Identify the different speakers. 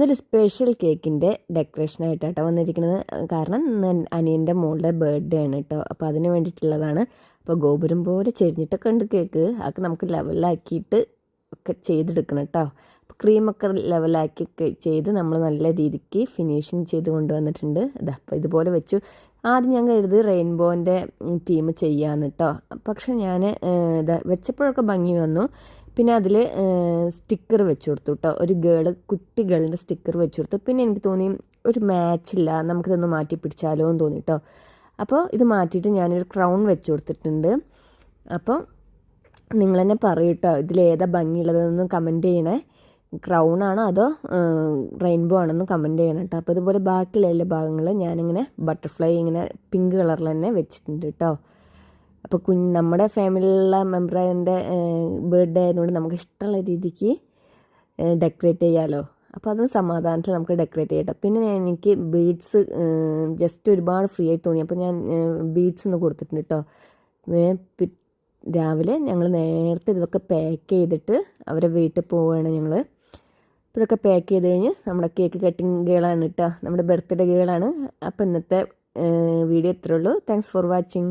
Speaker 1: ഇന്നൊരു സ്പെഷ്യൽ കേക്കിന്റെ ആയിട്ടാണ് വന്നിരിക്കുന്നത്. കാരണം അനിയന്റെ മോളുടെ ബർത്ത്ഡേ ആണ് കേട്ടോ അപ്പോൾ അതിന് വേണ്ടിയിട്ടുള്ളതാണ്. അപ്പോൾ ഗോപുരം പോലെ ചെരിഞ്ഞിട്ടൊക്കെ ഉണ്ട് കേക്ക് അതൊക്കെ നമുക്ക് ലെവലാക്കിയിട്ട് ഒക്കെ ചെയ്തെടുക്കണം കേട്ടോ അപ്പോൾ ക്രീമൊക്കെ ലെവലാക്കി ചെയ്ത് നമ്മൾ നല്ല രീതിക്ക് ഫിനിഷിങ് ചെയ്ത് കൊണ്ടുവന്നിട്ടുണ്ട്. അപ്പോൾ ഇതുപോലെ വെച്ചു. ആദ്യം ഞാൻ കരുതി റെയിൻബോന്റെ തീം ചെയ്യാമെന്ന് കേട്ടോ പക്ഷെ ഞാൻ വെച്ചപ്പോഴൊക്കെ ഭംഗി വന്നു. പിന്നെ അതിൽ സ്റ്റിക്കർ വെച്ച് കൊടുത്തു കേട്ടോ ഒരു ഗേൾ കുട്ടി ഗേളിന്റെ സ്റ്റിക്കർ വെച്ച് കൊടുത്തു. പിന്നെ എനിക്ക് തോന്നി ഒരു മാച്ചില്ല നമുക്കിതൊന്ന് മാറ്റി പിടിച്ചാലോ എന്ന് തോന്നി കേട്ടോ അപ്പോൾ ഇത് മാറ്റിയിട്ട് ഞാനൊരു ക്രൗൺ വെച്ച് കൊടുത്തിട്ടുണ്ട്. അപ്പോൾ നിങ്ങൾ തന്നെ പറയൂ കേട്ടോ ഇതിലേതാ ഭംഗിയുള്ളതെന്ന് കമന്റ് ചെയ്യണേ. ക്രൗൺ ആണോ അതോ റെയിൻബോ ആണെന്ന് കമന്റ് ചെയ്യണം കേട്ടോ അപ്പോൾ ഇതുപോലെ ബാക്കിയുള്ള എല്ലാ ഭാഗങ്ങൾ ഞാനിങ്ങനെ ബട്ടർഫ്ലൈ ഇങ്ങനെ പിങ്ക് കളറിൽ തന്നെ വെച്ചിട്ടുണ്ട് കേട്ടോ അപ്പോൾ കുഞ്ഞ് നമ്മുടെ ഫാമിലിയിലുള്ള മെമ്പറിന്റെ ബർത്ത്ഡേ ആയതുകൊണ്ട് നമുക്ക് ഇഷ്ടമുള്ള രീതിക്ക് ഡെക്കറേറ്റ് ചെയ്യാമല്ലോ അപ്പോൾ അതിന് സമാധാനത്തിൽ നമുക്ക് ഡെക്കറേറ്റ് ചെയ്യട്ടെ പിന്നെ എനിക്ക് ബീഡ്സ് ജസ്റ്റ് ഒരുപാട് ഫ്രീ ആയി തോന്നി. അപ്പോൾ ഞാൻ ബീഡ്സ് ഒന്ന് കൊടുത്തിട്ടുണ്ട് കേട്ടോ രാവിലെ ഞങ്ങൾ നേരത്തെ ഇതൊക്കെ പാക്ക് ചെയ്തിട്ട് അവരെ വീട്ടിൽ പോവുകയാണ് ഞങ്ങൾ അപ്പോൾ ഇതൊക്കെ പാക്ക് ചെയ്ത് കഴിഞ്ഞ് നമ്മുടെ കേക്ക് കട്ടിങ് ഗേളാണ് കേട്ടോ നമ്മുടെ ബർത്ത്ഡേ ഗേളാണ് അപ്പോൾ ഇന്നത്തെ വീഡിയോ ഇത്രേ ഉള്ളൂ. Thanks for watching